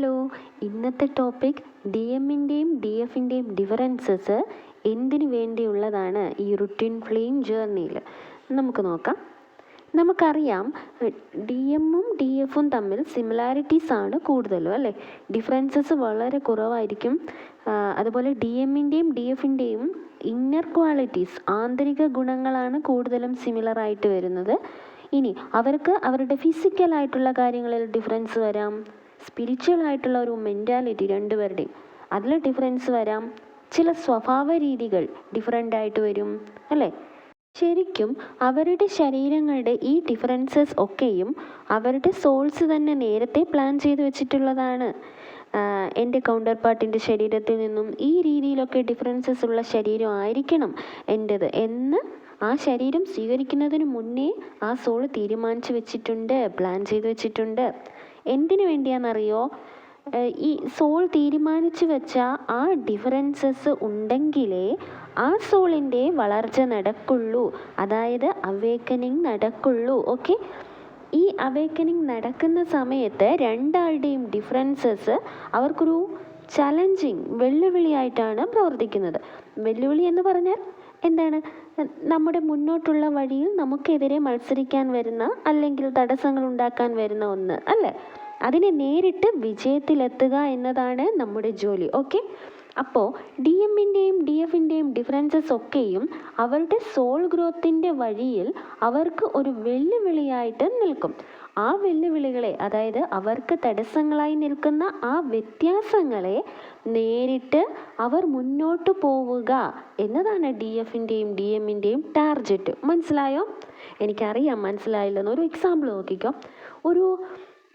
Hello. ഇന്നത്തെ topic D എമ്മിന്റെയും D എഫിന്റെയും ഡിഫറൻസസ് എന്തിനു വേണ്ടിയുള്ളതാണ് ഈ റുട്ടീൻ ഫ്ലെയിം ജേർണിയിൽ നമുക്ക് നോക്കാം. നമുക്കറിയാം ഡി എമ്മും ഡി എഫും തമ്മിൽ സിമിലാരിറ്റീസ് ആണ് കൂടുതലും അല്ലേ? ഡിഫറൻസസ് വളരെ കുറവായിരിക്കും. അതുപോലെ ഡി എമ്മിന്റെയും ഡി എഫിന്റെയും ഇന്നർ ക്വാളിറ്റീസ് ആന്തരിക ഗുണങ്ങളാണ് കൂടുതലും സിമിലർ ആയിട്ട് വരുന്നത്. ഇനി അവർക്ക് അവരുടെ ഫിസിക്കൽ ആയിട്ടുള്ള കാര്യങ്ങളിൽ ഡിഫറൻസ് വരാം. സ്പിരിച്വൽ ആയിട്ടുള്ള ഒരു മെന്റാലിറ്റി രണ്ടുപേരുടെയും. അതിൽ ഡിഫറൻസ് വരാം. ചില സ്വഭാവ രീതികൾ ഡിഫറെന്റ് ആയിട്ട് വരും അല്ലേ? ശരിക്കും അവരുടെ ശരീരങ്ങളുടെ ഈ ഡിഫറൻസസ് ഒക്കെയും അവരുടെ സോൾസ് തന്നെ നേരത്തെ പ്ലാൻ ചെയ്ത് വെച്ചിട്ടുള്ളതാണ്. എന്റെ കൗണ്ടർ പാർട്ടിന്റെ ശരീരത്തിൽ നിന്നും ഈ രീതിയിലൊക്കെ ഡിഫറൻസസ് ഉള്ള ശരീരം ആയിരിക്കണം എന്റെത് എന്ന് ആ ശരീരം സ്വീകരിക്കുന്നതിന് മുന്നേ ആ സോൾ തീരുമാനിച്ചു വെച്ചിട്ടുണ്ട് പ്ലാൻ ചെയ്ത് വെച്ചിട്ടുണ്ട്. എന്തിനു വേണ്ടിയാണെന്നറിയോ? ഈ സോൾ തീരുമാനിച്ചു വെച്ച ആ ഡിഫറൻസസ് ഉണ്ടെങ്കിലേ ആ സോളിന്റെ വളർച്ച നടക്കുള്ളൂ. അതായത് അവേക്കനിങ് നടക്കുള്ളൂ. ഓക്കെ? ഈ അവേക്കനിങ് നടക്കുന്ന സമയത്ത് രണ്ടാളുടെയും ഡിഫറൻസസ് അവർക്കൊരു ചലഞ്ചിങ് വെല്ലുവിളിയായിട്ടാണ് പ്രവർത്തിക്കുന്നത്. വെല്ലുവിളി എന്ന് പറഞ്ഞാൽ എന്താണ്? നമ്മുടെ മുന്നോട്ടുള്ള വഴിയിൽ നമുക്കെതിരെ മത്സരിക്കാൻ വരുന്ന അല്ലെങ്കിൽ തടസ്സങ്ങൾ ഉണ്ടാക്കാൻ വരുന്ന ഒന്ന് അല്ലേ? അതിനെ നേരിട്ട് വിജയത്തിലെത്തുക എന്നതാണ് നമ്മുടെ ജോലി ഓക്കെ അപ്പോൾ ഡി എമ്മിന്റെയും ഡി എഫിന്റെയും ഡിഫറൻസസ് ഒക്കെയും അവരുടെ സോൾ ഗ്രോത്തിന്റെ വഴിയിൽ അവർക്ക് ഒരു വെല്ലുവിളിയായിട്ട് നിൽക്കും. ആ വെല്ലുവിളികളെ അതായത് അവർക്ക് തടസ്സങ്ങളായി നിൽക്കുന്ന ആ വ്യത്യാസങ്ങളെ നേരിട്ട് അവർ മുന്നോട്ട് പോവുക എന്നതാണ് ഡി എഫിന്റെയും ഡി എമ്മിന്റെയും ടാർജറ്റ് മനസ്സിലായോ? എനിക്കറിയാം മനസ്സിലായില്ലെന്ന്. ഒരു എക്സാമ്പിൾ നോക്കിക്കോ. ഒരു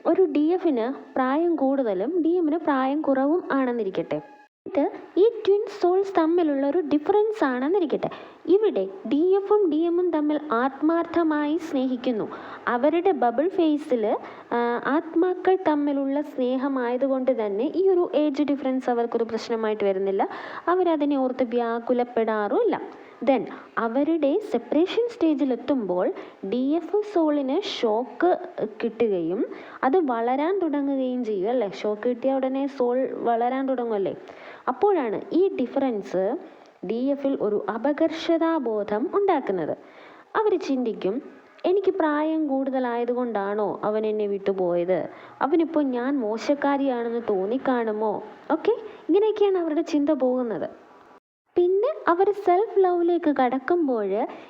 ഒരു ഡി എഫിന് പ്രായം കൂടുതലും ഡി എമ്മിന് പ്രായം കുറവും ആണെന്നിരിക്കട്ടെ. ഇത് ഈ ട്വിൻ സോൾസ് തമ്മിലുള്ള ഒരു ഡിഫറൻസ് ആണെന്നിരിക്കട്ടെ. ഇവിടെ ഡി എഫും ഡി എമ്മും തമ്മിൽ ആത്മാർത്ഥമായി സ്നേഹിക്കുന്നു. അവരുടെ ബബിൾ ഫേസിൽ ആത്മാക്കൾ തമ്മിലുള്ള സ്നേഹമായതുകൊണ്ട് തന്നെ ഈ ഒരു ഏജ് ഡിഫറൻസ് അവർക്കൊരു പ്രശ്നമായിട്ട് വരുന്നില്ല. അവരതിനെ ഓർത്ത് വ്യാകുലപ്പെടാറുമില്ല. ദെൻ അവരുടെ സെപ്പറേഷൻ സ്റ്റേജിലെത്തുമ്പോൾ ഡി എഫ് സോളിന് ഷോക്ക് കിട്ടുകയും അത് വളരാൻ തുടങ്ങുകയും ചെയ്യും അല്ലേ? ഷോക്ക് കിട്ടിയ ഉടനെ സോൾ വളരാൻ തുടങ്ങുമല്ലേ അപ്പോഴാണ് ഈ ഡിഫറൻസ് ഡി എഫിൽ ഒരു അപകർഷതാബോധം ഉണ്ടാക്കുന്നത്. അവർ ചിന്തിക്കും എനിക്ക് പ്രായം കൂടുതലായതുകൊണ്ടാണോ അവൻ എന്നെ വിട്ടുപോയത്? അവനിപ്പോൾ ഞാൻ മോശക്കാരിയാണെന്ന് തോന്നിക്കാണുമോ? ഓക്കെ ഇങ്ങനെയൊക്കെയാണ് അവരുടെ ചിന്ത പോകുന്നത്. പിന്നെ അവർ സെൽഫ് ലവിലേക്ക് കടക്കുമ്പോൾ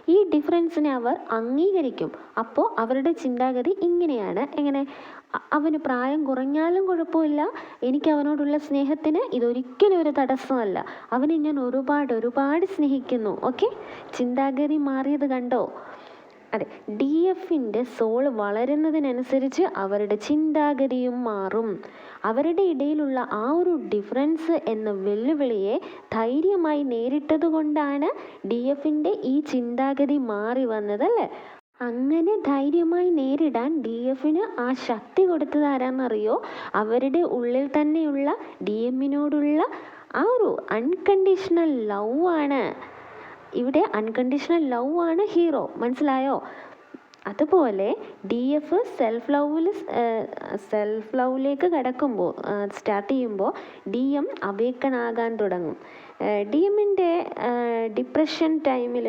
ഈ ഡിഫറൻസിനെ അവർ അംഗീകരിക്കും. അപ്പോൾ അവരുടെ ചിന്താഗതി ഇങ്ങനെയാണ്. എങ്ങനെ? അവന് പ്രായം കുറഞ്ഞാലും കുഴപ്പമില്ല. എനിക്ക് അവനോടുള്ള സ്നേഹത്തിന് ഇതൊരിക്കലും ഒരു തടസ്സമല്ല. അവനെ ഞാൻ ഒരുപാട് ഒരുപാട് സ്നേഹിക്കുന്നു. ഓക്കെ ചിന്താഗതി മാറിയത് കണ്ടോ? അതെ ഡി എഫിന്റെ സോൾ വളരുന്നതിനനുസരിച്ച് അവരുടെ ചിന്താഗതിയും മാറും. അവരുടെ ഇടയിലുള്ള ആ ഒരു ഡിഫറൻസ് എന്ന വെല്ലുവിളിയെ ധൈര്യമായി നേരിട്ടത് കൊണ്ടാണ് ഡി എഫിന്റെ ഈ ചിന്താഗതി മാറി വന്നതല്ലേ അങ്ങനെ ധൈര്യമായി നേരിടാൻ ഡി എഫിന് ആ ശക്തി കൊടുത്തത് ആരാന്നറിയോ? അവരുടെ ഉള്ളിൽ തന്നെയുള്ള ഡി എമ്മിനോടുള്ള ആ ഒരു അൺകണ്ടീഷണൽ ലവ് ആണ്. ഇവിടെ അൺകണ്ടീഷണൽ ലവ് ആണ് ഹീറോ മനസ്സിലായോ? അതുപോലെ ഡി എഫ് സെൽഫ് ലവിൽ സെൽഫ് ലവിലേക്ക് കിടക്കുമ്പോൾ സ്റ്റാർട്ട് ചെയ്യുമ്പോൾ ഡി എം അവേക്കണാകാൻ തുടങ്ങും. ഡി എമ്മിന്റെ ഡിപ്രഷൻ ടൈമിൽ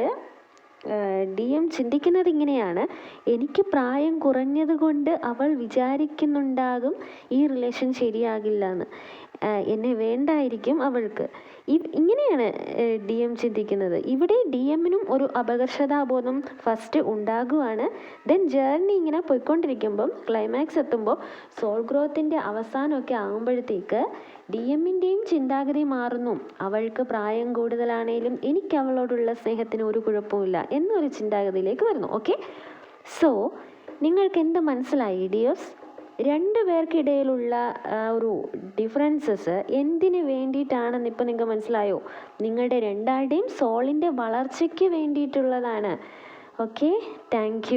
ഡി എം ചിന്തിക്കുന്നത് ഇങ്ങനെയാണ്. എനിക്ക് പ്രായം കുറഞ്ഞത് കൊണ്ട് അവൾ വിചാരിക്കുന്നുണ്ടാകും ഈ റിലേഷൻ ശരിയാകില്ല എന്ന് എന്നെ വേണ്ടായിരിക്കും അവൾക്ക്. ഇങ്ങനെയാണ് ഡി എം ചിന്തിക്കുന്നത്. ഇവിടെ ഡി എമ്മിനും ഒരു അപകർഷതാബോധം ഫസ്റ്റ് ഉണ്ടാകുവാണ്. ദെൻ ജേർണി ഇങ്ങനെ പോയിക്കൊണ്ടിരിക്കുമ്പം ക്ലൈമാക്സ് എത്തുമ്പോൾ സോൾ ഗ്രോത്തിന്റെ അവസാനമൊക്കെ ആകുമ്പോഴത്തേക്ക് ഡി എമ്മിന്റെയും ചിന്താഗതി മാറുന്നു. അവൾക്ക് പ്രായം കൂടുതലാണേലും എനിക്ക് അവളോടുള്ള സ്നേഹത്തിന് ഒരു കുഴപ്പമില്ല എന്നൊരു ചിന്താഗതിയിലേക്ക് വരുന്നു. ഓക്കെ സോ നിങ്ങൾക്ക് എന്ത് മനസ്സിലായി ഡിയേഴ്സ് രണ്ട് പേർക്കിടയിലുള്ള ഒരു ഡിഫറൻസസ് എന്തിനു വേണ്ടിയിട്ടാണെന്ന് ഇപ്പം നിങ്ങൾക്ക് മനസ്സിലായോ? നിങ്ങളുടെ രണ്ടാളുടെയും സോളിന്റെ വളർച്ചയ്ക്ക് വേണ്ടിയിട്ടുള്ളതാണ്. Okay thank